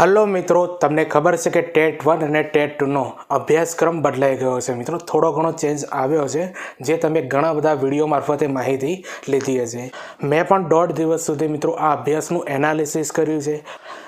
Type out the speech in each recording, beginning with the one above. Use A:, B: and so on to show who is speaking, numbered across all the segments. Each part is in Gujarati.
A: હલો મિત્રો, તમને ખબર છે કે ટેટ વન અને ટેટ ટુનો અભ્યાસક્રમ બદલાઈ ગયો છે. મિત્રો, થોડો ઘણો ચેન્જ આવ્યો છે, જે તમે ઘણા બધા વીડિયો મારફતે માહિતી લીધી હશે. મેં પણ દોઢ દિવસ સુધી મિત્રો આ અભ્યાસનું એનાલિસિસ કર્યું છે.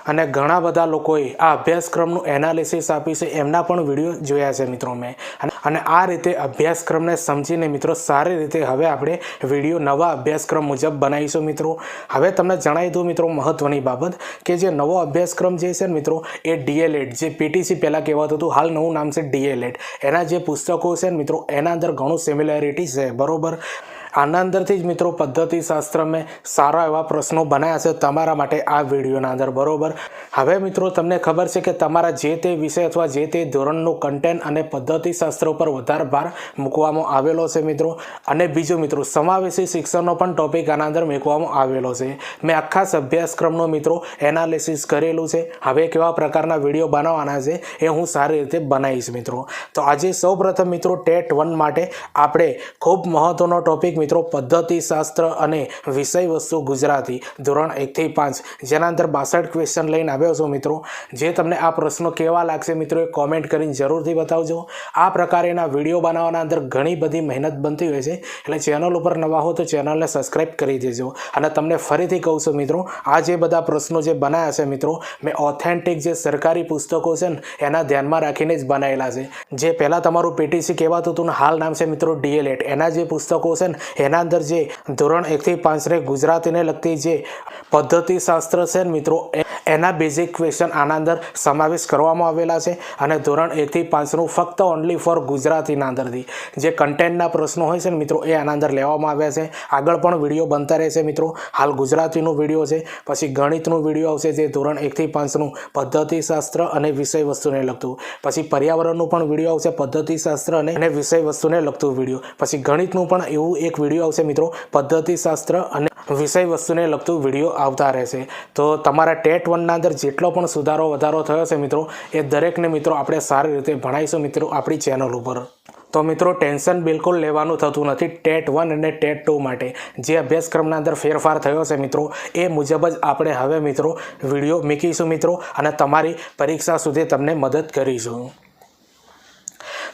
A: અને ઘણા બધા લોકોએ આ અભ્યાસક્રમનું એનાલિસિસ આપી છે. એમના પણ વીડિયો જોયા છે મિત્રો મેં. અને- આ રીતે અભ્યાસક્રમને સમજીને મિત્રો સારી રીતે હવે આપણે વીડિયો નવા અભ્યાસક્રમ મુજબ બનાવીશું મિત્રો. હવે તમને જણાવી દઉં મિત્રો મહત્ત્વની બાબત કે જે નવો અભ્યાસક્રમ જે છે ને મિત્રો એ ડીએલએડ. જે પીટીસી પહેલાં કહેવાતું હતું, હાલ નવું નામ છે ડીએલએડ. એના જે પુસ્તકો છે ને મિત્રો એના અંદર ઘણું સિમિલેરિટી છે. બરોબર? આના અંદરથી જ મિત્રો પદ્ધતિ શાસ્ત્ર મેં સારા એવા પ્રશ્નો બનાવ્યા છે તમારા માટે આ વિડીયોના અંદર, બરોબર? હવે મિત્રો તમને ખબર છે કે તમારા જે તે વિષય અથવા જે તે ધોરણનું કન્ટેન્ટ અને પદ્ધતિ શાસ્ત્ર ઉપર વધારે ભાર મૂકવામાં આવેલો છે મિત્રો. અને બીજું મિત્રો, સમાવેશી શિક્ષણનો પણ ટોપિક આના અંદર મૂકવામાં આવેલો છે. મેં આખા અભ્યાસક્રમનો મિત્રો એનાલિસિસ કરેલું છે. હવે કેવા પ્રકારના વીડિયો બનાવવાના છે એ હું સારી રીતે બનાવીશ મિત્રો. તો આજે સૌપ્રથમ મિત્રો, ટેટ વન માટે આપણે ખૂબ મહત્વનો ટોપિક મિત્રો, પદ્ધતિ, શાસ્ત્ર અને વિષય વસ્તુ ગુજરાતી, ધોરણ એકથી પાંચ. જેના અંદર બાસઠ ક્વેશ્ચન લઈને આવ્યો છું મિત્રો. જે તમને આ પ્રશ્નો કેવા લાગશે મિત્રો, એ કોમેન્ટ કરીને જરૂરથી બતાવજો. આ પ્રકારેના વીડિયો બનાવવાના અંદર ઘણી બધી મહેનત બનતી હોય છે. એટલે ચેનલ ઉપર નવા હો તો ચેનલને સબસ્ક્રાઈબ કરી દેજો. અને તમને ફરીથી કહું છું મિત્રો, આ જે બધા પ્રશ્નો જે બનાવ્યા છે મિત્રો, મેં ઓથેન્ટિક જે સરકારી પુસ્તકો છે ને, એના ધ્યાનમાં રાખીને જ બનાવેલા છે. જે પહેલાં તમારું પીટીસી કહેવાતું હતું હાલ નામ છે મિત્રો ડીએલએટ એના જે પુસ્તકો છે ને એના અંદર જે ધોરણ એકથી પાંચને ગુજરાતીને લગતી જે પદ્ધતિ શાસ્ત્ર છે મિત્રો એના બેઝિક ક્વેશ્ચન આના અંદર સમાવેશ કરવામાં આવેલા છે અને ધોરણ એકથી પાંચનું ફક્ત ઓનલી ફોર ગુજરાતીના અંદરથી. જે કન્ટેન્ટના પ્રશ્નો હોય છે ને મિત્રો, એ આના અંદર લેવામાં આવ્યા છે. આગળ પણ વીડિયો બનતા રહેશે મિત્રો. હાલ ગુજરાતીનું વીડિયો છે, પછી ગણિતનું વીડિયો આવશે જે ધોરણ એકથી પાંચનું પદ્ધતિશાસ્ત્ર અને વિષય વસ્તુને લગતું. પછી પર્યાવરણનું પણ વીડિયો આવશે, પદ્ધતિશાસ્ત્ર અને વિષય વસ્તુને લગતું વીડિયો. પછી ગણિતનું પણ એવું એક વીડિયો આવશે મિત્રો. પદ્ધતિશાસ્ત્ર અને વિષય વસ્તુને લગતું વીડિયો આવતા રહેશે. તો તમારા ટેટ વનના અંદર જેટલો પણ સુધારો, વધારો થયો છે મિત્રો, એ દરેકને મિત્રો આપણે સારી રીતે ભણાવીશું મિત્રો આપણી ચેનલ ઉપર. તો મિત્રો, ટેન્શન બિલકુલ લેવાનું થતું નથી ટેટ વન અને ટેટ ટુ માટે. જે અભ્યાસક્રમના અંદર ફેરફાર થયો છે મિત્રો, એ મુજબ જ આપણે હવે મિત્રો વીડિયો મૂકીશું મિત્રો અને તમારી પરીક્ષા સુધી તમને મદદ કરીશું.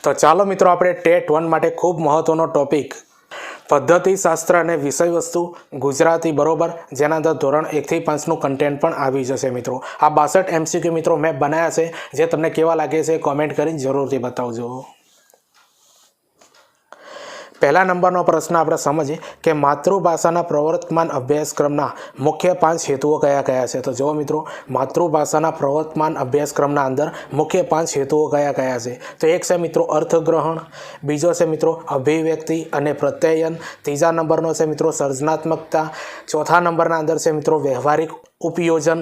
A: તો ચાલો મિત્રો, આપણે ટેટ વન માટે ખૂબ મહત્ત્વનો ટોપિક પદ્ધતિ શાસ્ત્ર અને વિષય વસ્તુ ગુજરાતી બરોબર, જેના અંદર ધોરણ એકથી પાંચનું કન્ટેન્ટ પણ આવી જશે મિત્રો. આ બાસઠ એમસીક્યુ મિત્રો મેં બનાવ્યા છે, જે તમને કેવા લાગે છે કોમેન્ટ કરીને જરૂરથી બતાવજો. પહેલા નંબરનો પ્રશ્ન આપણે સમજીએ કે માતૃભાષાના પ્રવર્તમાન અભ્યાસક્રમના મુખ્ય પાંચ હેતુઓ કયા કયા છે? તો જુઓ મિત્રો, માતૃભાષાના પ્રવર્તમાન અભ્યાસક્રમના અંદર મુખ્ય પાંચ હેતુઓ કયા કયા છે? તો એક છે મિત્રો અર્થગ્રહણ, બીજો છે મિત્રો અભિવ્યક્તિ અને પ્રત્યયન, ત્રીજા નંબરનો છે મિત્રો સર્જનાત્મકતા, ચોથા નંબરના અંદર છે મિત્રો વ્યવહારિક ઉપયોજન.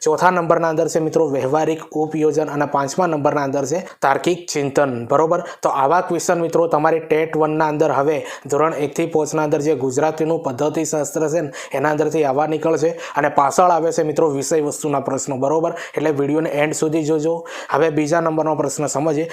A: ચોથા નંબરના અંદર છે મિત્રો વ્યવહારિક ઉપયોજન અને પાંચમા નંબરના અંદર છે તાર્કિક ચિંતન. બરોબર? તો આવા ક્વેશ્ચન મિત્રો તમારી ટેટ વનના અંદર હવે ધોરણ એકથી પોચના અંદર જે ગુજરાતીનું પદ્ધતિ શાસ્ત્ર છે એના અંદરથી આવા નીકળશે અને પાછળ આવે છે મિત્રો વિષય વસ્તુના પ્રશ્નો. બરોબર? એટલે વિડીયોને એન્ડ સુધી જોજો. હવે બીજા નંબરનો પ્રશ્ન સમજીએ.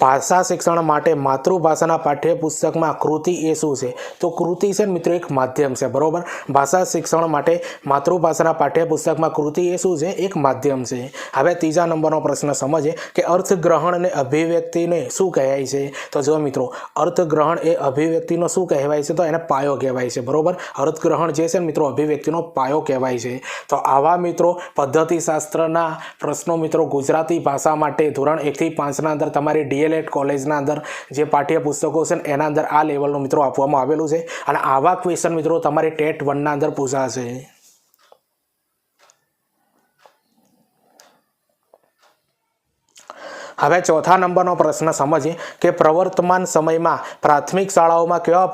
A: ભાષા શિક્ષણ માટે માતૃભાષાના પાઠ્યપુસ્તકમાં કૃતિ એ શું છે? તો કૃતિ છે મિત્રો એક માધ્યમ છે. બરોબર? ભાષા શિક્ષણ માટે માતૃભાષાના પાઠ્યપુસ્તકમાં કૃતિ એ શું છે? એક માધ્યમ છે. હવે ત્રીજા નંબરનો પ્રશ્ન સમજે કે અર્થગ્રહણ અને અભિવ્યક્તિને શું કહેવાય છે? તો જો મિત્રો, અર્થગ્રહણ એ અભિવ્યક્તિનો શું કહેવાય છે? તો એને પાયો કહેવાય છે. બરોબર? અર્થગ્રહણ જે છે મિત્રો, અભિવ્યક્તિનો પાયો કહેવાય છે. તો આવા મિત્રો, પદ્ધતિશાસ્ત્રના પ્રશ્નો મિત્રો, ગુજરાતી ભાષા માટે ધોરણ એકથી પાંચના અંદર તમારી ડીએલએડ કોલેજના અંદર જે પાઠ્યપુસ્તકો છે એના અંદર આ લેવલનું મિત્રો આપવામાં આવેલું છે. અને આવા ક્વેશ્ચન મિત્રો તમારી ટેટ વનના અંદર પૂછાશે. હવે ચોથા નંબરનો પ્રશ્ન સમજીએ કે પ્રવર્તમાન સમયમાં પ્રાથમિક શાળાઓમાં કેવા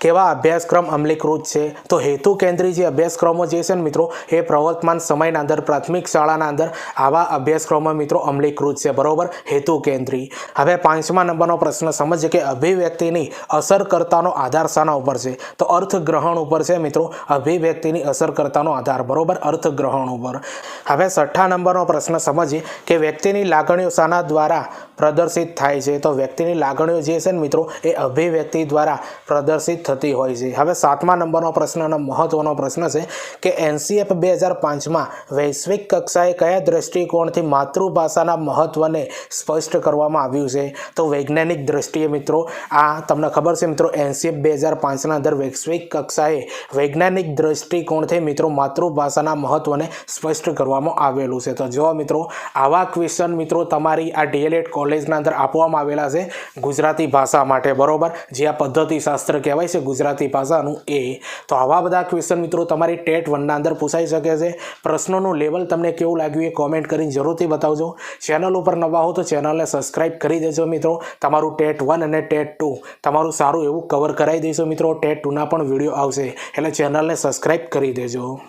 A: કેવા અભ્યાસક્રમ અમલીકૃત છે? તો હેતુ કેન્દ્રી જે અભ્યાસક્રમો જે છે ને મિત્રો, એ પ્રવર્તમાન સમયના અંદર, પ્રાથમિક શાળાના અંદર, આવા અભ્યાસક્રમો મિત્રો અમલીકૃત છે. બરોબર? હેતુ કેન્દ્રી. હવે પાંચમા નંબરનો પ્રશ્ન, સમજીએ કે અભિવ્યક્તિની અસરકર્તાનો આધાર શાના ઉપર છે? તો અર્થગ્રહણ ઉપર છે મિત્રો. અભિવ્યક્તિની અસરકર્તાનો આધાર. બરોબર? અર્થગ્રહણ ઉપર. હવે છઠ્ઠા નંબરનો પ્રશ્ન, સમજીએ કે વ્યક્તિની લાગણીઓ શાના દ્વારા પ્રદર્શિત થાય છે. તો વ્યક્તિની લાગણીઓ જે છે ને મિત્રો, એ અભિવ્યક્તિ દ્વારા પ્રદર્શિત થતી હોય છે. હવે સાતમા નંબરનો પ્રશ્ન અને મહત્વનો પ્રશ્ન છે કે એનસીએફ બે હજાર પાંચમાં વૈશ્વિક કક્ષાએ કયા દ્રષ્ટિકોણથી માતૃભાષાના મહત્વને સ્પષ્ટ કરવામાં આવ્યું છે? તો વૈજ્ઞાનિક દ્રષ્ટિએ મિત્રો, આ તમને ખબર છે મિત્રો, એનસીએફ બે હજાર પાંચના અંદર વૈશ્વિક કક્ષાએ વૈજ્ઞાનિક દ્રષ્ટિકોણથી મિત્રો માતૃભાષાના મહત્વને સ્પષ્ટ કરવામાં આવેલું છે. તો જો મિત્રો, આવા ક્વેશ્ચન મિત્રો તમારી આ ડીએલએડ કોલેજના અંદર આપવામાં આવેલા છે ગુજરાતી ભાષા માટે, બરોબર? જે આ પદ્ધતિ શાસ્ત્ર કહેવાય છે ગુજરાતી ભાષાનું એ. તો આવા બધા ક્વેશ્ચન મિત્રો તમારી ટેટ વનના અંદર પૂછાઈ શકે છે. પ્રશ્નોનું લેવલ તમને કેવું લાગ્યું એ કોમેન્ટ કરીને જરૂરથી બતાવજો. ચેનલ ઉપર નવા હો તો ચેનલને સબસ્ક્રાઈબ કરી દેજો મિત્રો. તમારું ટેટ વન અને ટેટ ટુ તમારું સારું એવું કવર કરાવી દઈશું મિત્રો. ટેટ ટુના પણ વીડિયો આવશે. એટલે ચેનલને સબસ્ક્રાઈબ કરી દેજો.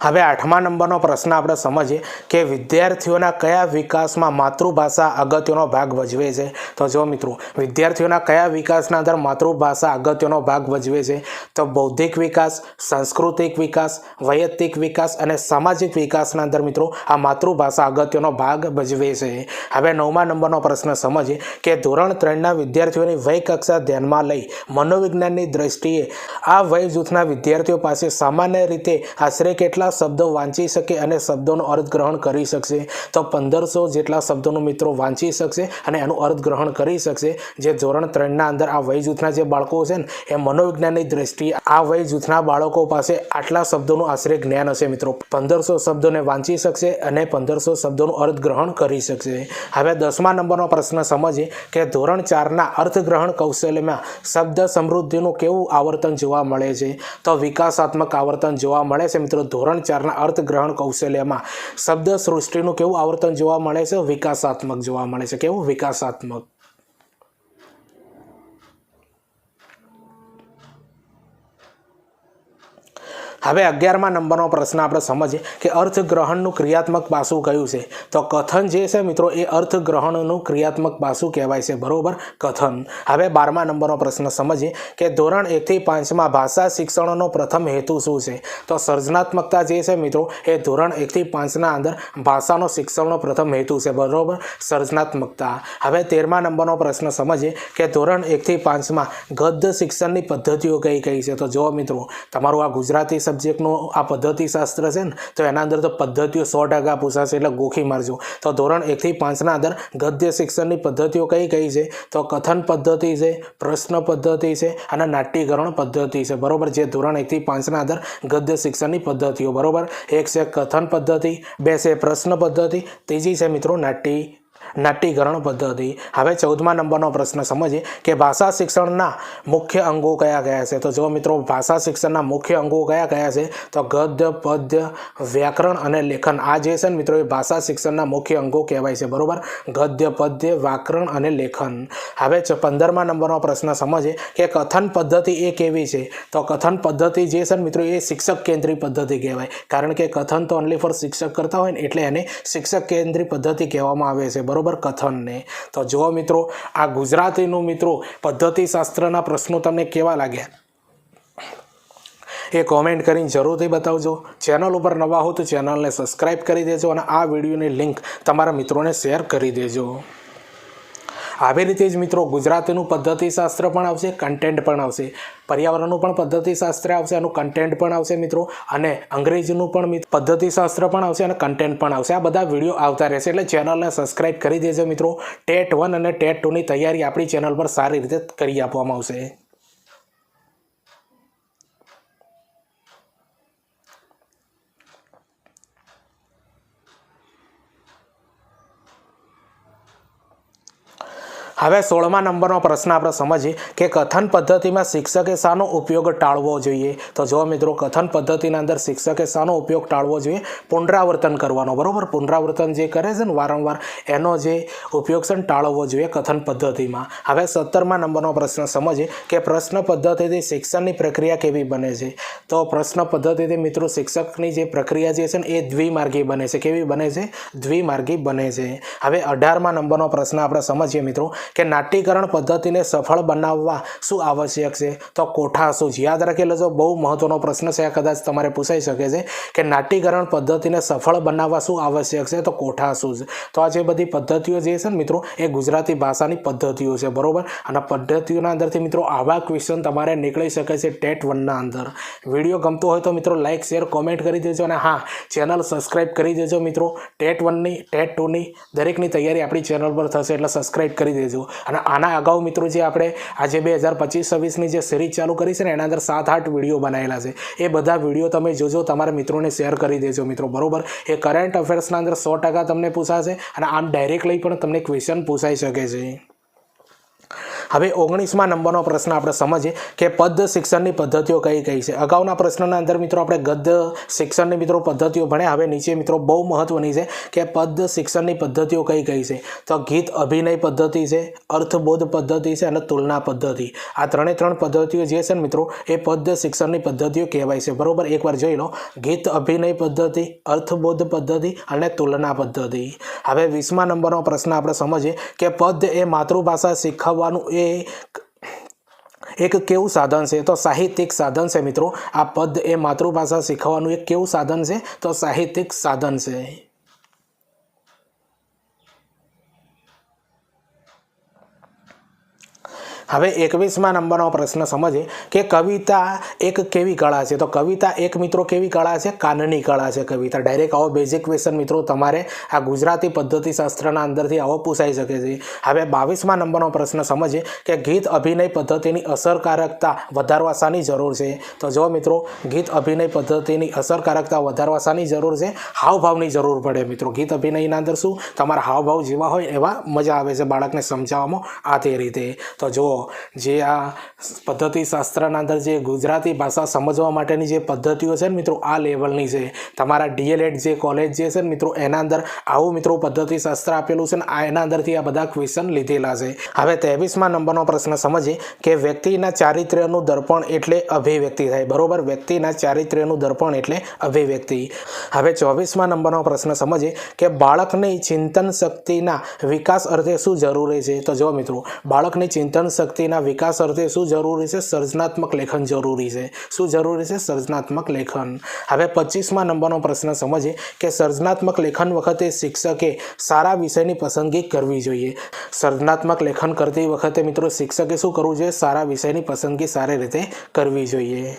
A: હવે આઠમા નંબરનો પ્રશ્ન આપણે સમજીએ કે વિદ્યાર્થીઓના કયા વિકાસમાં માતૃભાષા અગત્યનો ભાગ ભજવે છે? તો જો મિત્રો, વિદ્યાર્થીઓના કયા વિકાસના અંદર માતૃભાષા અગત્યનો ભાગ ભજવે છે? તો બૌદ્ધિક વિકાસ, સાંસ્કૃતિક વિકાસ, વૈયક્તિક વિકાસ અને સામાજિક વિકાસના અંદર મિત્રો આ માતૃભાષા અગત્યનો ભાગ ભજવે છે. હવે નવમા નંબરનો પ્રશ્ન સમજીએ કે ધોરણ ત્રણના વિદ્યાર્થીઓની વય કક્ષા ધ્યાનમાં લઈ મનોવિજ્ઞાનની દ્રષ્ટિએ આ વય જૂથના વિદ્યાર્થીઓ પાસે સામાન્ય રીતે આશરે કેટલા શબ્દો વાંચી શકે અને શબ્દોનું અર્થગ્રહણ કરી શકશે. તો પંદરસો જેટલા શબ્દોનું મિત્રો વાંચી શકશે અને એનું અર્થગ્રહણ કરી શકશે. જે ધોરણ ત્રણના અંદર આ વય જૂથના જે બાળકો છે ને, એ મનોવિજ્ઞાનની દ્રષ્ટિએ આ વય જૂથના બાળકો પાસે આટલા શબ્દોનું આશરે જ્ઞાન હશે મિત્રો. પંદરસો શબ્દોને વાંચી શકશે અને પંદરસો શબ્દોનું અર્થગ્રહણ કરી શકશે. હવે દસમા નંબરનો પ્રશ્ન સમજીએ કે ધોરણ ચારના અર્થગ્રહણ કૌશલ્યમાં શબ્દ સમૃદ્ધિનું કેવું આવર્તન જોવા મળે છે? તો વિકાસાત્મક આવર્તન જોવા મળે છે મિત્રો. ધોરણ ચારના અર્થગ્રહણ કૌશલ્યમાં શબ્દ સૃષ્ટિનું કેવું આવર્તન જોવા મળે છે? વિકાસાત્મક જોવા મળે છે. કેવું વિકાસાત્મક? હવે અગિયારમા નંબરનો પ્રશ્ન આપણે સમજીએ કે અર્થગ્રહણનું ક્રિયાત્મક પાસું કયું છે? તો કથન જે છે મિત્રો, એ અર્થગ્રહણનું ક્રિયાત્મક પાસું કહેવાય છે. બરોબર? કથન. હવે બારમા નંબરનો પ્રશ્ન સમજીએ કે ધોરણ એકથી પાંચમાં ભાષા શિક્ષણનો પ્રથમ હેતુ શું છે? તો સર્જનાત્મકતા જે છે મિત્રો, એ ધોરણ એકથી પાંચના અંદર ભાષાનો શિક્ષણનો પ્રથમ હેતુ છે. બરોબર? સર્જનાત્મકતા. હવે તેરમા નંબરનો પ્રશ્ન સમજીએ કે ધોરણ એકથી પાંચમાં ગદ્ય શિક્ષણની પદ્ધતિઓ કઈ કઈ છે? તો જો મિત્રો, તમારું આ ગુજરાતી સબ્જેક્ટનું આ પદ્ધતિ શાસ્ત્ર છે ને, તો એના અંદર તો પદ્ધતિઓ સો ટકા પૂછાશે એટલે ગોખી મારજો. તો ધોરણ એકથી પાંચના અંદર ગદ્ય શિક્ષણની પદ્ધતિઓ કઈ કઈ છે? તો કથન પદ્ધતિ છે, પ્રશ્ન પદ્ધતિ છે અને નાટ્યકરણ પદ્ધતિ છે. બરાબર? જે ધોરણ એકથી પાંચના અંદર ગદ્ય શિક્ષણની પદ્ધતિઓ. બરાબર? એક છે કથન પદ્ધતિ, બે છે પ્રશ્ન પદ્ધતિ, ત્રીજી છે મિત્રો નાટ્ય નાટ્યકરણ પદ્ધતિ. હવે ચૌદમા નંબરનો પ્રશ્ન સમજીએ કે ભાષા શિક્ષણના મુખ્ય અંગો કયા કયા છે? તો જો મિત્રો, ભાષા શિક્ષણના મુખ્ય અંગો કયા કયા છે? તો ગદ્ય, પદ્ય, વ્યાકરણ અને લેખન. આ જે છે ને મિત્રો, એ ભાષા શિક્ષણના મુખ્ય અંગો કહેવાય છે. બરાબર? ગદ્ય, પદ્ય, વ્યાકરણ અને લેખન. હવે પંદરમા નંબરનો પ્રશ્ન સમજીએ કે કથન પદ્ધતિ એ કેવી છે? તો કથન પદ્ધતિ જે છે ને મિત્રો, એ શિક્ષક કેન્દ્રિત પદ્ધતિ કહેવાય. કારણ કે કથન તો ઓનલી ફોર શિક્ષક કરતા હોય ને, એટલે એને શિક્ષક કેન્દ્રી પદ્ધતિ કહેવામાં આવે છે. બરોબર કથનને તો જુઓ મિત્રો, આ ગુજરાતીનું મિત્રો પદ્ધતિશાસ્ત્રના પ્રશ્નો તમને કેવા લાગ્યા? એ કોમેન્ટ કરીને જરૂરથી બતાવજો. ચેનલ ઉપર નવા હો તો ચેનલને સબસ્ક્રાઈબ કરી દેજો અને આ વિડીયોની લિંક તમારા મિત્રોને શેર કરી દેજો. આવી રીતે જ મિત્રો ગુજરાતીનું પદ્ધતિશાસ્ત્ર પણ આવશે કન્ટેન્ટ પણ આવશે, પર્યાવરણનું પણ પદ્ધતિશાસ્ત્ર આવશે એનું કન્ટેન્ટ પણ આવશે મિત્રો. અને અંગ્રેજીનું પણ પદ્ધતિશાસ્ત્ર પણ આવશે અને કન્ટેન્ટ પણ આવશે. આ બધા વીડિયો આવતા રહેશે એટલે ચેનલને સબસ્ક્રાઇબ કરી દેજો મિત્રો. ટેટ વન અને ટેટ ટુની તૈયારી આપણી ચેનલ પર સારી રીતે કરી આપવામાં આવશે. હવે સોળમા નંબરનો પ્રશ્ન આપણે સમજીએ કે કથન પદ્ધતિમાં શિક્ષકે શાનો ઉપયોગ ટાળવો જોઈએ? તો જો મિત્રો, કથન પદ્ધતિના અંદર શિક્ષકે શાનો ઉપયોગ ટાળવો જોઈએ, પુનરાવર્તન કરવાનો. બરાબર? પુનરાવર્તન જે કરે છે ને વારંવાર, એનો જે ઉપયોગ છે ને ટાળવો જોઈએ કથન પદ્ધતિમાં. હવે સત્તરમા નંબરનો પ્રશ્ન સમજીએ કે પ્રશ્ન પદ્ધતિથી શિક્ષણની પ્રક્રિયા કેવી બને છે? તો પ્રશ્ન પદ્ધતિથી મિત્રો, શિક્ષકની જે પ્રક્રિયા જે છે ને એ દ્વિમાર્ગી બને છે. કેવી બને છે? દ્વિમાર્ગી બને છે. હવે અઢારમા નંબરનો પ્રશ્ન આપણે સમજીએ મિત્રો કે નાટ્યકરણ પદ્ધતિને સફળ બનાવવા શું આવશ્યક છે? તો કોઠા શું યાદ રાખી લેજો બહુ મહત્વનો પ્રશ્ન છે. આ કદાચ તમારે પૂછાઈ શકે છે કે નાટ્યકરણ પદ્ધતિને સફળ બનાવવા શું આવશ્યક છે? તો કોઠા છે? તો આ જે બધી પદ્ધતિઓ જે છે ને મિત્રો, એ ગુજરાતી ભાષાની પદ્ધતિઓ છે, બરોબર? અને પદ્ધતિઓના અંદરથી મિત્રો, આવા ક્વેશ્ચન તમારે નીકળી શકે છે ટેટ વનના અંદર. વીડિયો ગમતો હોય તો મિત્રો લાઇક શેર કોમેન્ટ કરી દેજો અને હા, ચેનલ સબસ્ક્રાઇબ કરી દેજો મિત્રો. ટેટ વનની, ટેટ ટુની દરેકની તૈયારી આપણી ચેનલ પર થશે એટલે સબસ્ક્રાઇબ કરી દેજો. અને આના અગાઉ મિત્રો જે આપણે આજે બે હજાર પચીસ, છવ્વીસની જે સિરીઝ ચાલુ કરી છે ને, એના અંદર સાત, આઠ વીડિયો બનાવેલા છે. એ બધા વીડિયો તમે જોજો, તમારા મિત્રોને શેર કરી દેજો મિત્રો, બરોબર? એ કરંટ અફેર્સના અંદર સો ટકા તમને પૂછાશે અને આમ ડાયરેક્ટલી પણ તમને ક્વેશ્ચન પૂછાઈ શકે છે. હવે ઓગણીસમાં નંબરનો પ્રશ્ન આપણે સમજીએ કે પદ શિક્ષણની પદ્ધતિઓ કઈ કઈ છે? અગાઉના પ્રશ્નના અંદર મિત્રો આપણે ગદ્ય શિક્ષણની મિત્રો પદ્ધતિઓ ભણ્યા. હવે નીચે મિત્રો બહુ મહત્વની છે કે પદ શિક્ષણની પદ્ધતિઓ કઈ કઈ છે? તો ગીત અભિનય પદ્ધતિ છે, અર્થબોધ પદ્ધતિ છે અને તુલના પદ્ધતિ. આ ત્રણે ત્રણ પદ્ધતિઓ જે છે ને મિત્રો, એ પદ શિક્ષણની પદ્ધતિઓ કહેવાય છે. બરાબર? એકવાર જોઈ લો. ગીત અભિનય પદ્ધતિ, અર્થબોધ પદ્ધતિ અને તુલના પદ્ધતિ. હવે વીસમા નંબરનો પ્રશ્ન આપણે સમજીએ કે પદ એ માતૃભાષા શીખવવાનું એ એક કેવું સાધન છે? તો સાહિત્યિક સાધન છે મિત્રો. આ પદ એ માતૃભાષા શીખવાનું એક કેવું સાધન છે? તો સાહિત્યિક સાધન છે. હવે એકવીસમાં નંબરનો પ્રશ્ન સમજીએ કે કવિતા એક કેવી કળા છે? તો કવિતા એક મિત્રો કેવી કળા છે? કાનની કળા છે કવિતા. ડાયરેક્ટ આવો બેઝિક ક્વેશ્ચન મિત્રો, તમારે આ ગુજરાતી પદ્ધતિશાસ્ત્રના અંદરથી આવો પૂછાઈ શકે છે. હવે બાવીસમાં નંબરનો પ્રશ્ન સમજીએ કે ગીત અભિનય પદ્ધતિની અસરકારકતા વધારવા શાની જરૂર છે. તો જો મિત્રો, ગીત અભિનય પદ્ધતિની અસરકારકતા વધારવા શાની જરૂર છે. હાવભાવની જરૂર પડે મિત્રો. ગીત અભિનયના અંદર શું? તમારા હાવભાવ જેવા હોય એવા મજા આવે છે બાળકને સમજાવવામાં. આ તે રીતે. તો જો જે આ પદ્ધતિ શાસ્ત્રના અંદર જે ગુજરાતી ભાષા સમજવા માટેની જે પદ્ધતિઓ છે ને મિત્રો, આ લેવલની છે. તમારા ડીએલએડ જે કોલેજ જે છે ને મિત્રો, એના અંદર આવું મિત્રો પદ્ધતિ શાસ્ત્ર આપેલું છે ને, આ એના અંદરથી આ બધા ક્વેશ્ચન લીધેલા છે. હવે ત્રેવીસમાં નંબરનો પ્રશ્ન સમજીએ કે વ્યક્તિના ચારિત્ર્યનું દર્પણ એટલે અભિવ્યક્તિ થાય. બરોબર? વ્યક્તિના ચારિત્ર્યનું દર્પણ એટલે અભિવ્યક્તિ. હવે ચોવીસમાં નંબરનો પ્રશ્ન સમજીએ કે બાળકની ચિંતન શક્તિના વિકાસ અર્થે શું જરૂરી છે? તો જો મિત્રો, બાળકની ચિંતન શક્તિના વિકાસ અર્થે શું જરૂરી છે? સર્જનાત્મક લેખન જરૂરી છે. શું જરૂરી છે? સર્જનાત્મક લેખન. હવે પચીસમાં નંબરનો પ્રશ્ન સમજીએ કે સર્જનાત્મક લેખન વખતે શિક્ષકે સારા વિષયની પસંદગી કરવી જોઈએ. સર્જનાત્મક લેખન કરતી વખતે મિત્રો શિક્ષકે શું કરવું જોઈએ? સારા વિષયની પસંદગી સારી રીતે કરવી જોઈએ.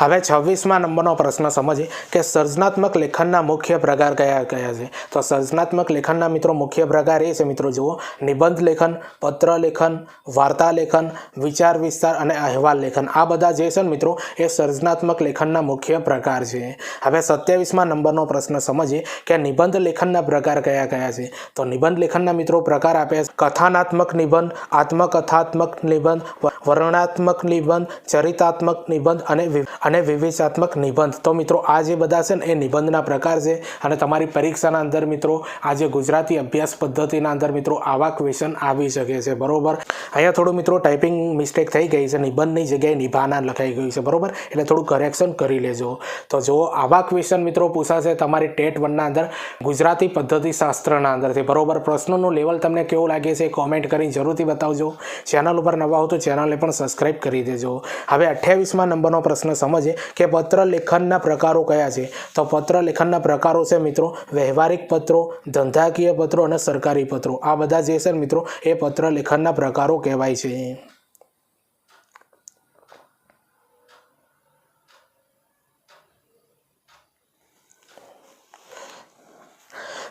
A: હવે છવ્વીસમાં નંબરનો પ્રશ્ન સમજીએ કે સર્જનાત્મક લેખનના મુખ્ય પ્રકાર કયા કયા છે? તો સર્જનાત્મક લેખનના મિત્રો મુખ્ય પ્રકાર એ છે મિત્રો, જુઓ. નિબંધ લેખન, પત્ર લેખન, વાર્તા લેખન, વિચાર વિસ્તાર અને અહેવાલ લેખન. આ બધા જે છે ને મિત્રો, એ સર્જનાત્મક લેખનના મુખ્ય પ્રકાર છે. હવે સત્યાવીસમાં નંબરનો પ્રશ્ન સમજીએ કે નિબંધ લેખનના પ્રકાર કયા કયા છે? તો નિબંધ લેખનના મિત્રો પ્રકાર આપ્યા છે. કથાનાત્મક નિબંધ, આત્મકથાત્મક નિબંધ વર્ણનાત્મક નિબંધ, ચરિતાત્મક નિબંધ અને અને વિવેચાત્મક નિબંધ. તો મિત્રો, આ જે બધા છે ને, એ નિબંધના પ્રકાર છે. અને તમારી પરીક્ષાના અંદર મિત્રો આજે ગુજરાતી અભ્યાસ પદ્ધતિના અંદર મિત્રો, આવા ક્વેશ્ચન આવી શકે છે. બરોબર? અહીંયા થોડું મિત્રો ટાઈપિંગ મિસ્ટેક થઈ ગઈ છે. નિબંધની જગ્યાએ નિભાના લખાઈ ગયું છે. બરોબર? એટલે થોડું કરેક્શન કરી લેજો. તો જો આવા ક્વેશ્ચન મિત્રો પૂછાશે તમારી ટેટ વનના અંદર, ગુજરાતી પદ્ધતિ શાસ્ત્રના અંદરથી. બરોબર? પ્રશ્નોનું લેવલ તમને કેવું લાગે છે કોમેન્ટ કરીને જરૂરથી બતાવજો. ચેનલ ઉપર નવા હો તો ચેનલને પણ સબસ્ક્રાઇબ કરી દેજો. હવે અઠ્યાવીસમાં નંબરનો પ્રશ્ન સમજીએ કે પત્ર લેખનના પ્રકારો કયા છે? તો પત્ર લેખનના પ્રકારો છે મિત્રો, વ્યવહારિક પત્રો, ધંધાકીય પત્રો અને સરકારી પત્રો. આ બધા જે છે મિત્રો, એ પત્ર લેખનના પ્રકારો કહેવાય છે.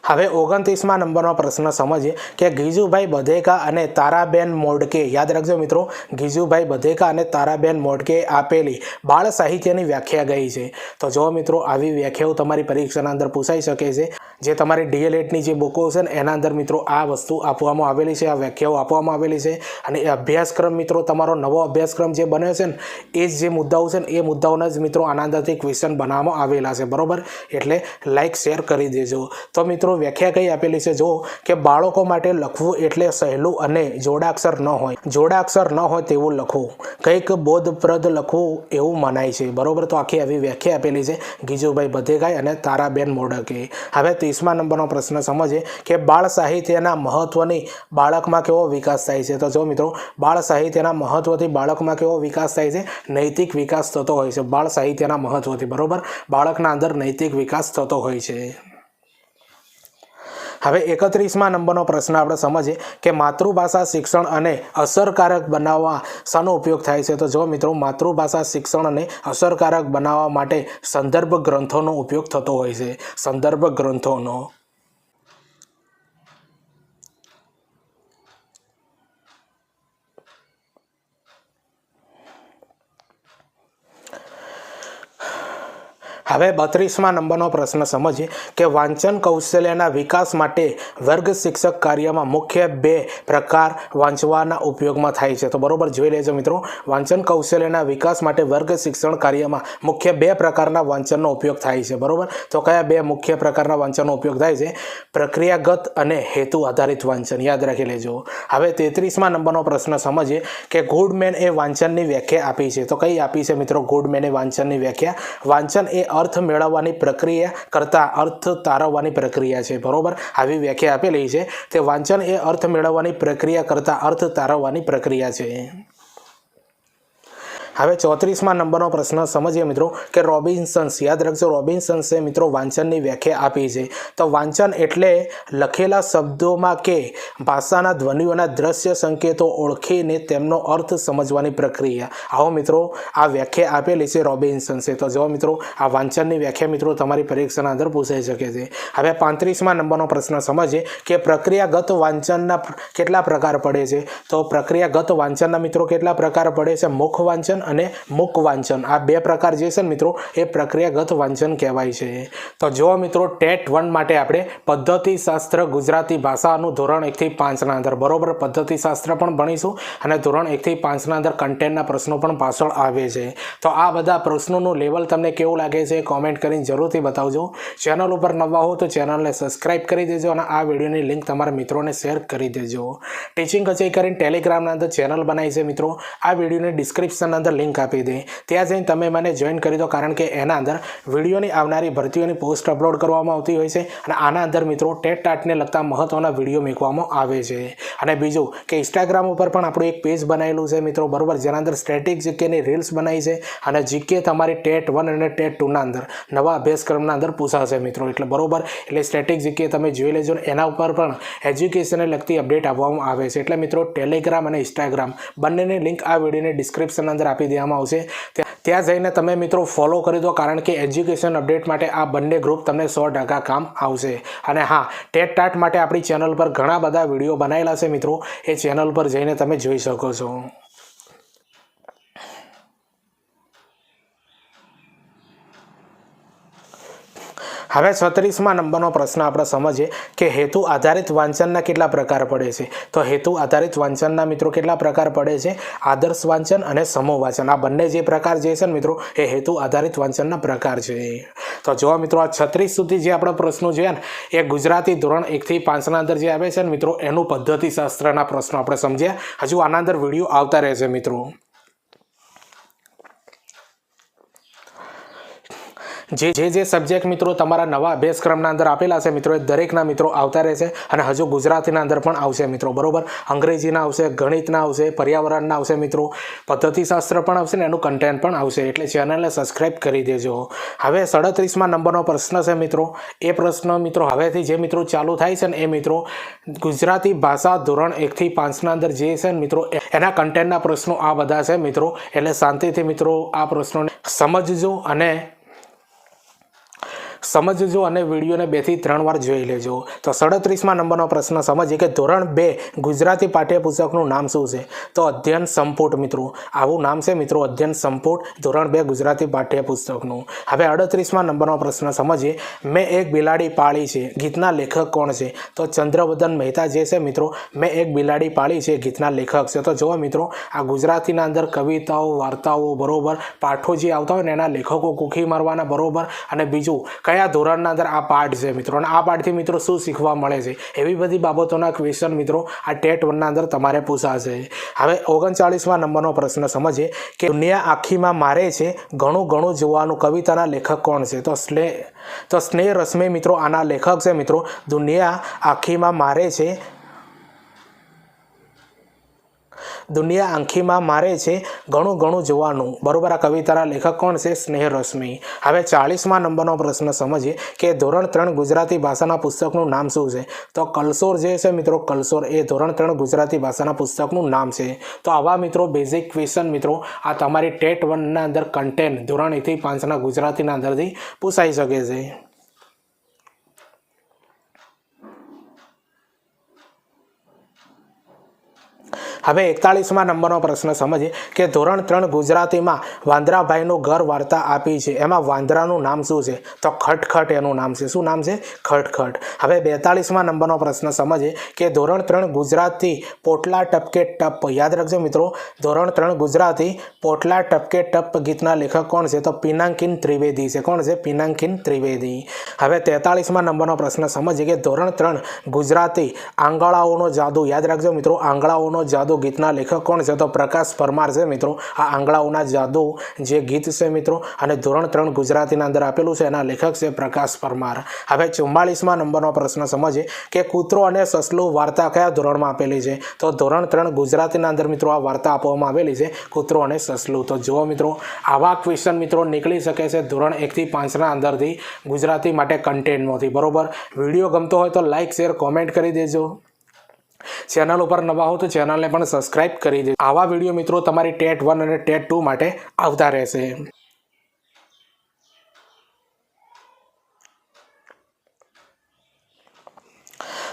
A: હવે ઓગણત્રીસમાં નંબરનો પ્રશ્ન સમજીએ કે ગીજુભાઈ બધેકા અને તારાબેન મોડકે, યાદ રાખજો મિત્રો, ગીજુભાઈ બધેકા અને તારાબેન મોડકે આપેલી બાળ સાહિત્યની વ્યાખ્યા ગઈ છે. તો જો મિત્રો, આવી વ્યાખ્યાઓ તમારી પરીક્ષાના અંદર પૂછાઈ શકે છે. જે તમારી ડીએલએડની જે બુકો છે ને, એના અંદર મિત્રો આ વસ્તુ આપવામાં આવેલી છે, આ વ્યાખ્યાઓ આપવામાં આવેલી છે. અને એ અભ્યાસક્રમ મિત્રો, તમારો નવો અભ્યાસક્રમ જે બન્યો છે ને, એ જ મુદ્દાઓ છે ને, એ મુદ્દાઓના જ મિત્રો આના અંદરથી ક્વેશ્ચન બનાવવામાં આવેલા છે. બરોબર? એટલે લાઇક શેર કરી દેજો. તો મિત્રો વ્યાખ્યા કઈ આપેલી છે? જો કે બાળકો માટે લખવું એટલે સહેલું અને જોડાક્ષર ન હોય. જોડાક્ષર ન હોય તેવું લખવું. કંઈક બોધપ્રદ લખવું એવું મનાય છે. બરોબર? તો આખી આવી વ્યાખ્યા આપેલી છે ગીજુભાઈ બધેગાઈ અને તારાબેન મોડકે હવે ત્રીસમા નંબરનો પ્રશ્ન સમજીએ કે બાળ સાહિત્યના મહત્વની બાળકમાં કેવો વિકાસ થાય છે? તો જો મિત્રો, બાળ સાહિત્યના મહત્વથી બાળકમાં કેવો વિકાસ થાય છે? નૈતિક વિકાસ થતો હોય છે. બાળ સાહિત્યના મહત્વથી, બરાબર? બાળકના અંદર નૈતિક વિકાસ થતો હોય છે. હવે એકત્રીસમાં નંબરનો પ્રશ્ન આપણે સમજીએ કે માતૃભાષા શિક્ષણ અને અસરકારક બનાવવા શાનો ઉપયોગ થાય છે. તો જો મિત્રો, માતૃભાષા શિક્ષણ અને અસરકારક બનાવવા માટે સંદર્ભ ગ્રંથોનો ઉપયોગ થતો હોય છે. સંદર્ભ ગ્રંથોનો હવે બત્રીસમાં નંબરનો પ્રશ્ન સમજીએ કે વાંચન કૌશલ્યના વિકાસ માટે વર્ગ શિક્ષક કાર્યમાં મુખ્ય બે પ્રકાર વાંચવાના ઉપયોગમાં થાય છે. તો બરોબર જોઈ લેજો મિત્રો. વાંચન કૌશલ્યના વિકાસ માટે વર્ગ શિક્ષણ કાર્યમાં મુખ્ય બે પ્રકારના વાંચનનો ઉપયોગ થાય છે. બરોબર? તો કયા બે મુખ્ય પ્રકારના વાંચનનો ઉપયોગ થાય છે? પ્રક્રિયાગત અને હેતુ આધારિત વાંચન. યાદ રાખી લેજો. હવે તેત્રીસમાં નંબરનો પ્રશ્ન સમજીએ કે ગુડમેન એ વાંચનની વ્યાખ્યા આપી છે. તો કઈ આપી છે મિત્રો ગુડમેને વાંચનની વ્યાખ્યા? વાંચન એ અર્થ મેળવવાની પ્રક્રિયા કરતાં અર્થ તારવવાની પ્રક્રિયા છે. બરોબર? આવી વ્યાખ્યા આપેલી છે. તે વાંચન એ અર્થ મેળવવાની પ્રક્રિયા કરતાં અર્થ તારવવાની પ્રક્રિયા છે. હવે ચોત્રીસમાં નંબરનો પ્રશ્ન સમજીએ મિત્રો કે રોબિન્સન્સ, યાદ રાખજો રોબિન્સન્સે મિત્રો વાંચનની વ્યાખ્યા આપી છે. તો વાંચન એટલે લખેલા શબ્દોમાં કે ભાષાના ધ્વનિઓના દ્રશ્ય સંકેતો ઓળખીને તેમનો અર્થ સમજવાની પ્રક્રિયા. આવો મિત્રો, આ વ્યાખ્યા આપેલી છે રોબિન્સન્સે. તો જો મિત્રો, આ વાંચનની વ્યાખ્યા મિત્રો તમારી પરીક્ષાના અંદર પૂછાઈ શકે છે. હવે પાંત્રીસમાં નંબરનો પ્રશ્ન સમજીએ કે પ્રક્રિયાગત વાંચનના કેટલા પ્રકાર પડે છે? તો પ્રક્રિયાગત વાંચનના મિત્રો કેટલા પ્રકાર પડે છે? મુખ વાંચન અને મુક વાંચન. આ બે પ્રકાર જે છે ને મિત્રો, એ પ્રક્રિયાગત વાંચન કહેવાય છે. તો જો મિત્રો, ટેટ વન માટે આપણે પદ્ધતિશાસ્ત્ર ગુજરાતી ભાષાનું ધોરણ એકથી પાંચના અંદર. બરોબર? પદ્ધતિશાસ્ત્ર પણ ભણીશું અને ધોરણ એકથી પાંચના અંદર કન્ટેન્ટના પ્રશ્નો પણ પાછળ આવે છે. તો આ બધા પ્રશ્નોનું લેવલ તમને કેવું લાગે છે કોમેન્ટ કરીને જરૂરથી બતાવજો. ચેનલ ઉપર નવા હો તો ચેનલને સબસ્ક્રાઇબ કરી દેજો અને આ વિડીયોની લિંક તમારા મિત્રોને શેર કરી દેજો. ટીચિંગ કચેરી કરીને ટેલિગ્રામના અંદર ચેનલ બનાવી છે મિત્રો. આ વિડીયોની ડિસ્ક્રિપ્શનના અંદર લિંક આપી દે. ત્યાં જઈને તમે મને જોઈન કરી દો, કારણ કે એના અંદર વિડીયોની આવનારી ભરતીઓની પોસ્ટ અપલોડ કરવામાં આવતી હોય છે અને આના અંદર મિત્રો ટેટ ટાટને લગતા મહત્ત્વના વીડિયો મૂકવામાં આવે છે. અને બીજું કે ઇન્સ્ટાગ્રામ ઉપર પણ આપણું એક પેજ બનાવેલું છે મિત્રો, બરોબર? જેના અંદર સ્ટેટિક જીકેની રીલ્સ બનાવી છે અને જીકે તમારી ટેટ વન અને ટેટ ટુના અંદર, નવા અભ્યાસક્રમના અંદર પૂછાશે મિત્રો. એટલે બરોબર? એટલે સ્ટેટિક જીકે તમે જોઈ લેજો એના ઉપર પણ એજ્યુકેશનને લગતી અપડેટ આપવામાં આવે છે. એટલે મિત્રો ટેલિગ્રામ અને ઇન્સ્ટાગ્રામ બંનેની લિંક આ વિડીયોની ડિસ્ક્રિપ્શન અંદર આપી દેવામાં આવશે. ત્યાં જઈને તમે મિત્રો ફોલો કરી દો, કારણ કે એજ્યુકેશન અપડેટ માટે આ બંને ગ્રુપ તમને સો ટકા કામ આવશે. અને હા ટેટ ટાટ માટે આપણી ચેનલ પર ઘણા બધા વીડિયો બનાવેલા છે મિત્રો. એ ચેનલ પર જઈને તમે જોઈ શકો છો. હવે છત્રીસમાં નંબરનો પ્રશ્ન આપણે સમજીએ કે હેતુ આધારિત વાંચનના કેટલા પ્રકાર પડે છે? તો હેતુ આધારિત વાંચનના મિત્રો કેટલા પ્રકાર પડે છે? આદર્શ વાંચન અને સમૂહ વાંચન. આ બંને જે પ્રકાર જે છે ને મિત્રો, એ હેતુ આધારિત વાંચનના પ્રકાર છે. તો જો મિત્રો, આ છત્રીસ સુધી જે આપણા પ્રશ્નો જોયા ને, એ ગુજરાતી ધોરણ એકથી પાંચના અંદર જે આવે છે ને મિત્રો, એનું પદ્ધતિશાસ્ત્રના પ્રશ્નો આપણે સમજ્યા. હજુ આના અંદર વીડિયો આવતા રહેશે મિત્રો. જે જે સબ્જેક્ટ મિત્રો તમારા નવા અભ્યાસક્રમના અંદર આપેલા છે મિત્રો, એ દરેકના મિત્રો આવતા રહેશે અને હજુ ગુજરાતીના અંદર પણ આવશે મિત્રો, બરોબર? અંગ્રેજીના આવશે, ગણિતના આવશે, પર્યાવરણના આવશે મિત્રો, પદ્ધતિશાસ્ત્ર પણ આવશે ને એનું કન્ટેન્ટ પણ આવશે, એટલે ચેનલને સબસ્ક્રાઈબ કરી દેજો. હવે સડત્રીસમાં નંબરનો પ્રશ્ન છે મિત્રો, એ પ્રશ્ન મિત્રો હવેથી જે મિત્રો ચાલુ થાય છે ને એ મિત્રો, ગુજરાતી ભાષા ધોરણ એકથી પાંચના અંદર જે છે ને મિત્રો એના કન્ટેન્ટના પ્રશ્નો આ બધા છે મિત્રો, એટલે શાંતિથી મિત્રો આ પ્રશ્નોને સમજજો અને સમજજો અને વિડીયોને બેથી ત્રણ વાર જોઈ લેજો. તો સડત્રીસમાં નંબરનો પ્રશ્ન સમજીએ કે ધોરણ બે ગુજરાતી પાઠ્યપુસ્તકનું નામ શું છે? તો અધ્યયન સંપુટ મિત્રો. આવું નામ છે મિત્રો અધ્યયન સંપુટ ધોરણ બે ગુજરાતી પાઠ્યપુસ્તકનું. હવે અડત્રીસમાં નંબરનો પ્રશ્ન સમજીએ. મેં એક બિલાડી પાળી છે. ગીતના લેખક કોણ છે? તો ચંદ્રવદન મહેતા જે છે મિત્રો, મેં એક બિલાડી પાળી છે ગીતના લેખક છે. તો જુઓ મિત્રો, આ ગુજરાતીના અંદર કવિતાઓ, વાર્તાઓ બરોબર, પાઠો જે આવતા હોય ને એના લેખકો કુખી મારવાના બરોબર અને બીજું કયા ધોરણના અંદર આ પાઠ છે મિત્રો? અને આ પાઠથી મિત્રો શું શીખવા મળે છે? એવી બધી બાબતોના ક્વેશ્ચન મિત્રો આ ટેટ વનના અંદર તમારે પૂછાશે. હવે ઓગણચાળીસમાં નંબરનો પ્રશ્ન સમજીએ કે દુનિયા આખીમાં મારે છે ઘણું ઘણું જોવાનું કવિતાના લેખક કોણ છે? તો સ્નેહ તો સ્નેહ રશ્મિ મિત્રો આના લેખક છે મિત્રો. દુનિયા આખીમાં મારે છે દુનિયા આંખીમાં મારે છે ઘણું ઘણું જોવાનું. બરોબર, આ કવિતાના લેખક કોણ છે? સ્નેહ રશ્મિ હવે ચાળીસમાં નંબરનો પ્રશ્ન સમજીએ કે ધોરણ ત્રણ ગુજરાતી ભાષાના પુસ્તકનું નામ શું છે? તો કલસોર જે છે મિત્રો, કલસોર એ ધોરણ ત્રણ ગુજરાતી ભાષાના પુસ્તકનું નામ છે. તો આવા મિત્રો બેઝિક ક્વેશ્ચન મિત્રો, આ તમારી ટેટ વનના અંદર કન્ટેન્ટ ધોરણ એકથી પાંચના ગુજરાતીના અંદરથી પૂછાઈ શકે છે. હવે એકતાળીસમાં નંબરનો પ્રશ્ન સમજીએ કે ધોરણ ત્રણ ગુજરાતીમાં વાંદરાભાઈનું ઘર વાર્તા આપી છે. એમાં વાંદરાનું નામ શું છે? તો ખટખટ એનું નામ છે. શું નામ છે? ખટખટ. હવે બેતાળીસમાં નંબરનો પ્રશ્ન સમજીએ કે ધોરણ ત્રણ ગુજરાતી પોટલા ટપકે ટપ. યાદ રાખજો મિત્રો, ધોરણ ત્રણ ગુજરાતી પોટલા ટપકે ટપ ગીતના લેખક કોણ છે? તો પિનાંકિન ત્રિવેદી છે. કોણ છે? પિનાંકિન ત્રિવેદી. હવે તેતાળીસમાં નંબરનો પ્રશ્ન સમજીએ કે ધોરણ ત્રણ ગુજરાતી આંગળાઓનો જાદુ. યાદ રાખજો મિત્રો, આંગળાઓનો જાદુ ગીતના લેખક કોણ છે? તો પ્રકાશ પરમાર છે મિત્રો. આ આંગળાઓના જાદુ જે ગીત છે મિત્રો, અને ધોરણ ત્રણ ગુજરાતીના અંદર આપેલું છે. એના લેખક છે પ્રકાશ પરમાર. હવે ચુમ્માળીસમાં નંબરનો પ્રશ્ન સમજીએ કે કૂતરો અને સસલું વાર્તા કયા ધોરણમાં આપેલી છે? તો ધોરણ ત્રણ ગુજરાતીના અંદર મિત્રો આ વાર્તા આપવામાં આવેલી છે, કૂતરો અને સસલું. તો જુઓ મિત્રો, આવા ક્વેશ્ચન મિત્રો નીકળી શકે છે ધોરણ એકથી પાંચના અંદરથી ગુજરાતી માટે કન્ટેન્ટમાંથી બરોબર? વીડિયો ગમતો હોય તો લાઇક શેર કોમેન્ટ કરી દેજો. ચેનલ ઉપર નવા હો તો ચેનલને પણ સબસ્ક્રાઇબ કરી દેજો. આવા વીડિયો મિત્રો તમારી ટેટ વન અને ટેટ ટુ માટે આવતા રહેશે.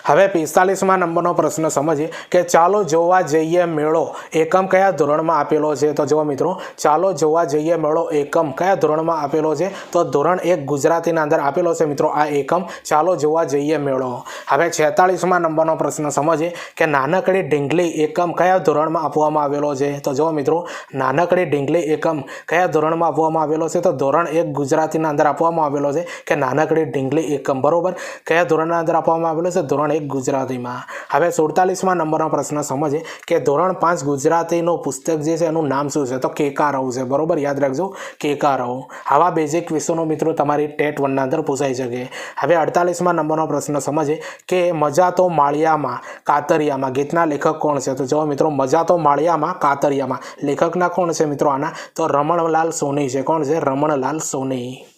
A: હવે પિસ્તાલીસમાં નંબરનો પ્રશ્ન સમજીએ કે ચાલો જોવા જઈએ મેળો એકમ કયા ધોરણમાં આપેલો છે? તો જુઓ મિત્રો, ચાલો જોવા જઈએ મેળો એકમ કયા ધોરણમાં આપેલો છે? તો ધોરણ એક ગુજરાતીના અંદર આપેલો છે મિત્રો આ એકમ. ચાલો જોવા જઈએ મેળો. હવે છેતાળીસમાં નંબરનો પ્રશ્ન સમજીએ કે નાનકડી ઢીંગલી એકમ કયા ધોરણમાં આપવામાં આવેલો છે? તો જુઓ મિત્રો, નાનકડી ઢીંગલી એકમ કયા ધોરણમાં આપવામાં આવેલો છે? તો ધોરણ એક ગુજરાતીના અંદર આપવામાં આવેલો છે કે નાનકડી ઢીંગલી એકમ. બરોબર? કયા ધોરણના અંદર આપવામાં આવેલો છે? ધોરણ એક ગુજરાતીમાં. હવે સુડતાલીસમાં નંબરનો પ્રશ્ન સમજે કે ધોરણ પાંચ ગુજરાતીનું પુસ્તક જે છે એનું નામ શું છે? તો કેકારવ છે. બરોબર? યાદ રાખજો. કેકારવ. આવા બેઝિક વિષયોનો મિત્રો તમારી ટેટ વનના અંદર પૂછાઈ શકે. હવે અડતાલીસમાં નંબરનો પ્રશ્ન સમજે કે મજા તો માળિયામાં કાતરિયામાં ગીતના લેખક કોણ છે? તો જો મિત્રો મજા તો માળિયામાં કાતરિયામાં. લેખકના કોણ છે મિત્રો આના? તો રમણલાલ સોની છે. કોણ છે? રમણલાલ સોની.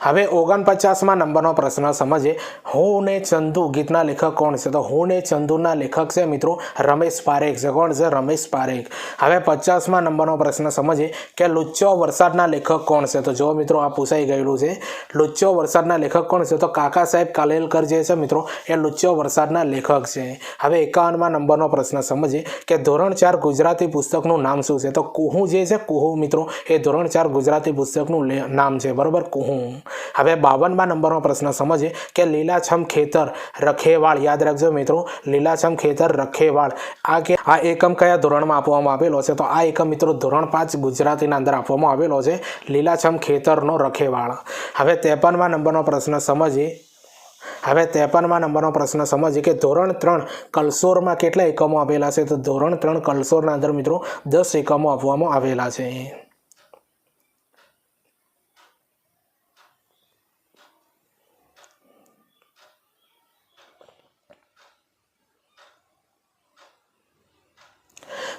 A: હવે ઓગણપચાસમાં નંબરનો પ્રશ્ન સમજીએ. હું ને ચંદુ ગીતના લેખક કોણ છે? તો હું ને ચંદુના લેખક છે મિત્રો રમેશ પારેખ છે. કોણ છે? રમેશ પારેખ. હવે પચાસમાં નંબરનો પ્રશ્ન સમજીએ કે લુચ્ચો વરસાદના લેખક કોણ છે? તો જો મિત્રો આ પૂછાઈ ગયેલું છે. લુચ્ચો વરસાદના લેખક કોણ છે? તો કાકા સાહેબ કાલેલકર જે છે મિત્રો એ લુચ્ચો વરસાદના લેખક છે. હવે એકાવનમાં નંબરનો પ્રશ્ન સમજીએ કે ધોરણ ચાર ગુજરાતી પુસ્તકનું નામ શું છે? તો કુહુ જે છે, કુહુ મિત્રો એ ધોરણ ચાર ગુજરાતી પુસ્તકનું નામ છે. બરાબર? કુહુ. હવે બાવનમાં નંબરનો પ્રશ્ન સમજીએ કે લીલાછમ ખેતર રખેવાળ, યાદ રાખજો મિત્રો, લીલાછમ ખેતર રખેવાળ. આ કે આ એકમ કયા ધોરણમાં આપવામાં આવેલો છે? તો આ એકમ મિત્રો ધોરણ પાંચ ગુજરાતીના અંદર આપવામાં આવેલો છે, લીલાછમ ખેતરનો રખેવાળ. હવે ત્રેપનમાં નંબરનો પ્રશ્ન સમજીએ. હવે ત્રેપનમાં નંબરનો પ્રશ્ન સમજીએ કે ધોરણ ત્રણ કલસોરમાં કેટલા એકમો આપેલા છે? તો ધોરણ ત્રણ કલસોરના અંદર મિત્રો દસ એકમો આપવામાં આવેલા છે.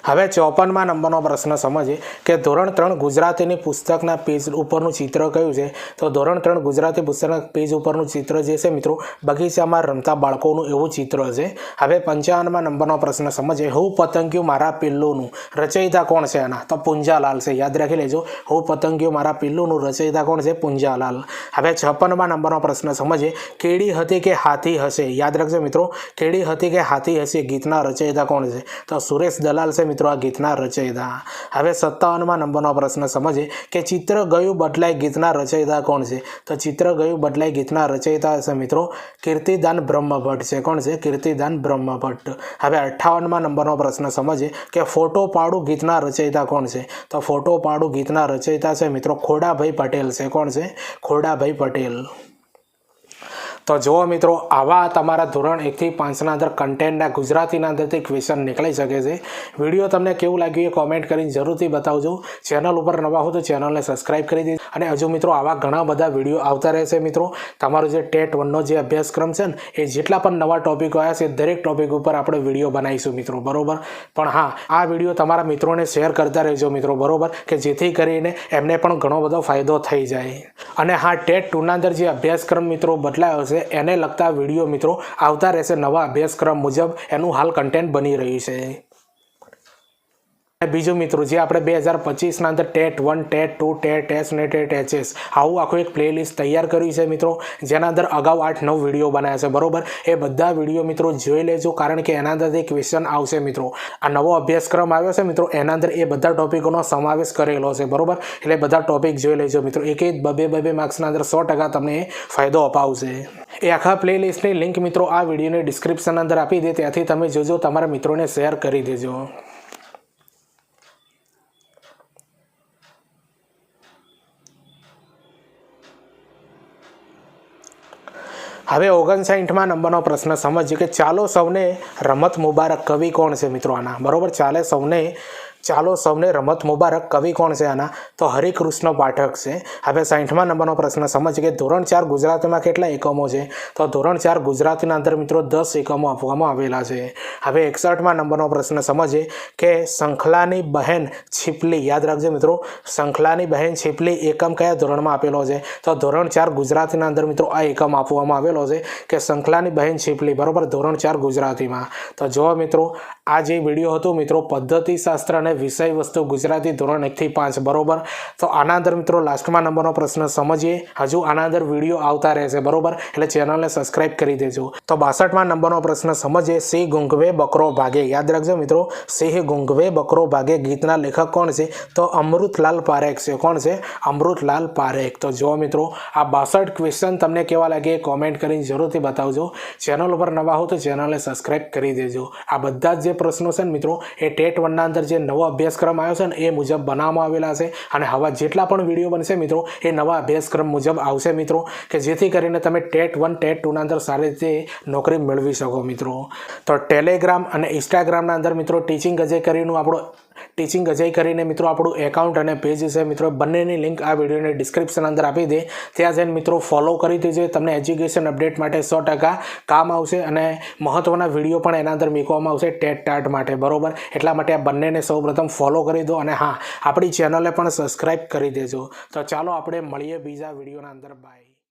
A: હવે ચોપનમાં નંબરનો પ્રશ્ન સમજીએ કે ધોરણ ત્રણ ગુજરાતીની પુસ્તકના પેજ ઉપરનું ચિત્ર કયું છે? તો ધોરણ ત્રણ ગુજરાતી પુસ્તકના પેજ ઉપરનું ચિત્ર જે છે મિત્રો, બગીચામાં રમતા બાળકોનું એવું ચિત્ર છે. હવે પંચાવનમાં નંબરનો પ્રશ્ન સમજીએ. હું પતંગિયું મારા પિલ્લુનું રચયિતા કોણ છે આના? તો પુંજાલાલ છે. યાદ રાખી લેજો. હું પતંગિયું મારા પિલ્લુનું રચયિતા કોણ છે? પૂંજાલાલ. હવે છપ્પનમાં નંબરનો પ્રશ્ન સમજીએ. કેડી હતી કે હાથી હશે? યાદ રાખજો મિત્રો. કેડી હતી કે હાથી હશે? ગીતના રચયિતા કોણ છે? તો સુરેશ દલાલ છે મિત્રો, આ ગીતના રચયિતા. હવે સત્તાવનમાં નંબરનો પ્રશ્ન સમજીએ કે ચિત્ર ગયું બદલાય ગીતના રચયિતા કોણ છે? તો ચિત્ર ગયું બદલાય ગીતના રચયિતા હશે મિત્રો, કીર્તિદાન બ્રહ્મભટ્ટ છે. કોણ છે? કીર્તિદાન બ્રહ્મભટ્ટ. હવે અઠ્ઠાવનમાં નંબરનો પ્રશ્ન સમજીએ કે ફોટો પાડું ગીતના રચયિતા કોણ છે? તો ફોટો પાડું ગીતના રચયિતા છે મિત્રો, ખોડાભાઈ પટેલ છે. કોણ છે? ખોડાભાઈ પટેલ. તો જુઓ મિત્રો, આવા તમારા ધોરણ એકથી પાંચના અંદર કન્ટેન્ટના ગુજરાતીના અંદરથી ક્વેશ્ચન નીકળી શકે છે. વીડિયો તમને કેવું લાગ્યું એ કોમેન્ટ કરીને જરૂરથી બતાવજો. ચેનલ ઉપર નવા હો તો ચેનલને સબસ્ક્રાઇબ કરી દેજો. અને હજુ મિત્રો, આવા ઘણા બધા વીડિયો આવતા રહેશે મિત્રો. તમારો જે ટેટ વનનો જે અભ્યાસક્રમ છે ને, એ જેટલા પણ નવા ટોપિકો આવ્યા છે, દરેક ટોપિક ઉપર આપણે વીડિયો બનાવીશું મિત્રો. બરોબર? પણ હા, આ વીડિયો તમારા મિત્રોને શેર કરતા રહેજો મિત્રો. બરોબર? કે જેથી કરીને એમને પણ ઘણો બધો ફાયદો થઈ જાય. અને હા, ટેટ ટુના અંદર જે અભ્યાસક્રમ મિત્રો બદલાયો છે એને લગતા વીડિયો મિત્રો આવતા રહેશે નવા અભ્યાસક્રમ મુજબ. એનું હાલ કન્ટેન્ટ બની રહ્યું છે. બીજું મિત્રો જે આપણે બે હજાર પચીસના અંદર TET one, TET two, TET S ને ટેટ એચએસ આવું આખું એક પ્લેલિસ્ટ તૈયાર કર્યું છે મિત્રો, જેના અંદર અગાઉ આઠ, નવ વીડિયો બનાવ્યા છે, બરોબર? એ બધા વીડિયો મિત્રો જોઈ લેજો, કારણ કે એના અંદરથી ક્વેશ્ચન આવશે મિત્રો. આ નવો અભ્યાસક્રમ આવ્યો છે મિત્રો, એના અંદર એ બધા ટોપિકોનો સમાવેશ કરેલો છે, બરોબર? એટલે બધા ટોપિક જોઈ લેજો મિત્રો, એક એક બબે બબે માર્ક્સના અંદર સો ટકા તમને ફાયદો અપાવશે. એ આખા પ્લેલિસ્ટની લિંક મિત્રો આ વિડીયોની ડિસ્ક્રિપ્શન અંદર આપી દે, ત્યાંથી તમે જોજો, તમારા મિત્રોને શેર કરી દેજો. હવે ઓગણસાઠમાં નંબરનો પ્રશ્ન સમજીએ કે ચાલો સૌને રમત મુબારક. કવિ કોણ છે મિત્રો આના? બરોબર? ચાલે સૌને ચાલો સૌને રમત મુબારક. કવિ કોણ છે આના? તો હરિકૃષ્ણ પાઠક છે. હવે સાઠમા નંબરનો પ્રશ્ન સમજ કે ધોરણ ચાર ગુજરાતીમાં કેટલા એકમો છે? તો ધોરણ ચાર ગુજરાતીના અંદર મિત્રો દસ એકમો આપવામાં આવેલા છે. હવે એકસઠમાં નંબરનો પ્રશ્ન સમજીએ કે શંખલાની બહેન છીપલી, યાદ રાખજો મિત્રો, શંખલાની બહેન છીપલી એકમ કયા ધોરણમાં આપેલો છે? તો ધોરણ ચાર ગુજરાતીના અંદર મિત્રો આ એકમ આપવામાં આવેલો છે કે શંખલાની બહેન છીપલી, બરાબર? ધોરણ ચાર ગુજરાતીમાં. તો જો મિત્રો, આ જે વીડિયો હતો મિત્રો, પદ્ધતિશાસ્ત્ર અને વિષય વસ્તુ ગુજરાતી ધોરણ એકથી પાંચ, બરોબર? તો આના અંદર મિત્રો લાસ્ટમાં નંબરનો પ્રશ્ન સમજીએ. હજુ આના અંદર વીડિયો આવતા રહેશે, બરોબર? એટલે ચેનલને સબસ્ક્રાઇબ કરી દેજો. તો બાસઠમાં નંબરનો પ્રશ્ન સમજીએ. સિંહ ગુંગવે બકરો ભાગે. યાદ રાખજો મિત્રો, સિંહ ગુંગવે બકરો ભાગે. ગીતના લેખક કોણ છે? તો અમૃતલાલ પારેખ છે. કોણ છે? અમૃતલાલ પારેખ. તો જો મિત્રો, આ બાસઠ ક્વેશ્ચન તમને કેવા લાગે? કોમેન્ટ કરીને જરૂરથી બતાવજો. ચેનલ ઉપર નવા હો તો ચેનલને સબસ્ક્રાઇબ કરી દેજો. આ બધા જ જે પ્રશ્નો છે ને મિત્રો, એ ટેટ વનના અંદર જે નવો અભ્યાસક્રમ આવ્યો છે ને એ મુજબ બનાવવામાં આવેલા છે. અને હવે જેટલા પણ વીડિયો બનશે મિત્રો, એ નવા અભ્યાસક્રમ મુજબ આવશે મિત્રો, કે જેથી કરીને તમે ટેટ વન, ટેટ ટુના અંદર સારી રીતે નોકરી મેળવી શકો મિત્રો. તો ટેલિગ્રામ અને ઇન્સ્ટાગ્રામના અંદર મિત્રો, ટીચિંગ અજય કરીનું આપણો ટીચિંગ અજય કરીને મિત્રો આપણું એકાઉન્ટ અને પેજ છે, મિત્રો, બંનેની લિંક આ વિડીયોની ડિસ્ક્રિપ્શન અંદર આપી દે. ત્યાં જઈને મિત્રો ફોલો કરી દેજો. તમને એજ્યુકેશન અપડેટ માટે સો કામ આવશે અને મહત્ત્વના વીડિયો પણ એના અંદર મૂકવામાં આવશે ટેટ ટાટ માટે, બરોબર? એટલા માટે આ બંનેને સૌપ્રથમ ફોલો કરી દો અને હા, આપણી ચેનલને પણ સબસ્ક્રાઈબ કરી દેજો. તો ચાલો આપણે મળીએ બીજા વિડીયોના અંદર. બાય